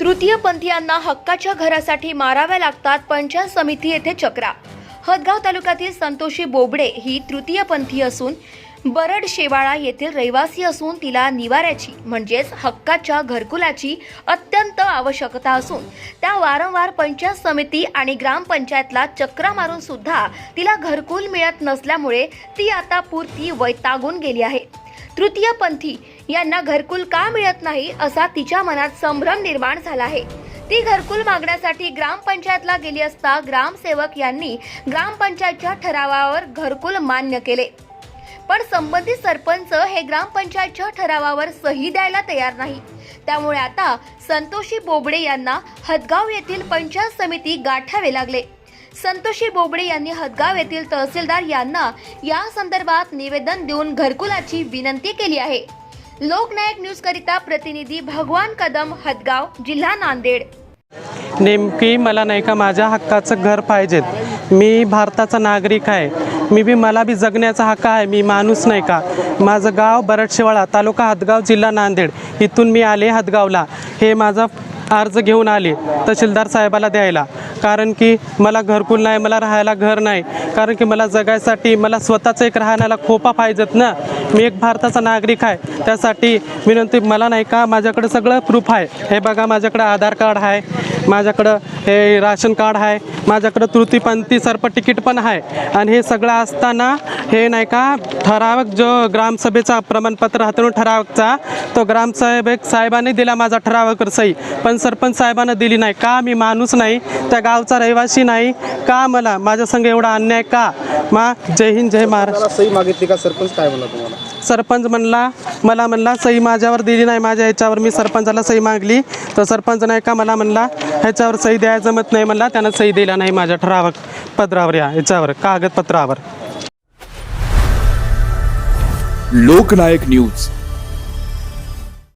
तृतीयपंथीयांना हक्काच्या घरासाठी माराव्या लागतात पंचायत समिती येथे चक्रा. हदगाव तालुक्यातील संतोषी बोबडे ही तृतीयपंथी असून बरड शेवाळा येथील रहिवासी असून तिला निवाऱ्याची म्हणजेच हक्काच्या घरकुलाची अत्यंत आवश्यकता असून त्या वारंवार पंचायत समिती आणि ग्रामपंचायतला चक्रा मारून सुद्धा तिला घरकुल मिळत नसल्यामुळे ती आता पुरती वैतागून गेली आहे. तृतीयपंथी यांना घरकुल का मिळत नाही असा तिच्या मनात संभ्रम निर्माण झाला आहे. ती घरकुल मागण्यासाठी ग्रामपंचायतला गेली असता ग्रामसेवक यांनी ग्रामपंचायतच्या ठरावावर घरकुल मान्य केले. पण संबंधित सरपंच हे ग्रामपंचायतच्या ठरावावर सही द्यायला तयार नाही. त्यामुळे आता संतोषी बोबडे यांना हदगाव येथील पंचायत समिती गाठावे लागले. संतोषी बोबडे यांनी हदगाव येथील तहसीलदार यांना या संदर्भात निवेदन देऊन घरकुलाची विनंती केली आहे. लोकनायक न्यूज करिता प्रतिनिधी भगवान कदम हदगाव जिल्हा नांदेड. नेमकी मला नाही का माझ्या हक्काचं घर पाहिजेत. मी भारताचा नागरिक आहे. मी बी मला बी जगण्याचा हक्क आहे. मी माणूस नाही का? माझं गाव बरडशेवाळा तालुका हदगाव जिल्हा नांदेड. इथून मी आले हदगावला. हे माझा अर्ज घेऊन आले तहसीलदार साहेबाला द्यायला. कारण की मला घरकुल नाही मला राहायला घर नाही. कारण की मला जगायसाठी मला स्वतःचं एक राहण्याला खोपा पाहिजेत ना. मी एक भारताचा नागरिक आहे. त्यासाठी विनंती मला नाही का माझ्याकडं सगळं प्रूफ आहे. हे बघा माझ्याकडं आधार कार्ड आहे माझ्याकडं हे राशन कार्ड आहे माझ्याकडं तृतीपंथी सर्प तिकीट पण आहे. आणि हे सगळं असताना हे नाही का ठरावक जो ग्रामसभेचा प्रमाणपत्र हातून ठरावकचा तो ग्रामसाहेब एक साहेबांनी दिला माझा ठरावकर सही पण सरपंच साहेबांना दिली नाही. का मी माणूस नाही त्या गावचा रहिवासी नाही का मला? माझ्या संग एवढा अन्याय का? मा जय हिंद जय महाराष्ट्र. मला सही मागितली का? सरपंच काय म्हणला तुम्हाला? सरपंच म्हणला मला म्हणला सही माझ्यावर दिली नाही माझ्या ह्याच्यावर मी सरपंचाला सही मागली. तर सरपंच नाही का मला म्हणला ह्याच्यावर सही द्यायला जमत नाही म्हणला त्यानं सही दिला नाही माझ्या ठरावक पत्रावर या ह्याच्यावर कागदपत्रावर. लोकनायक न्यूज.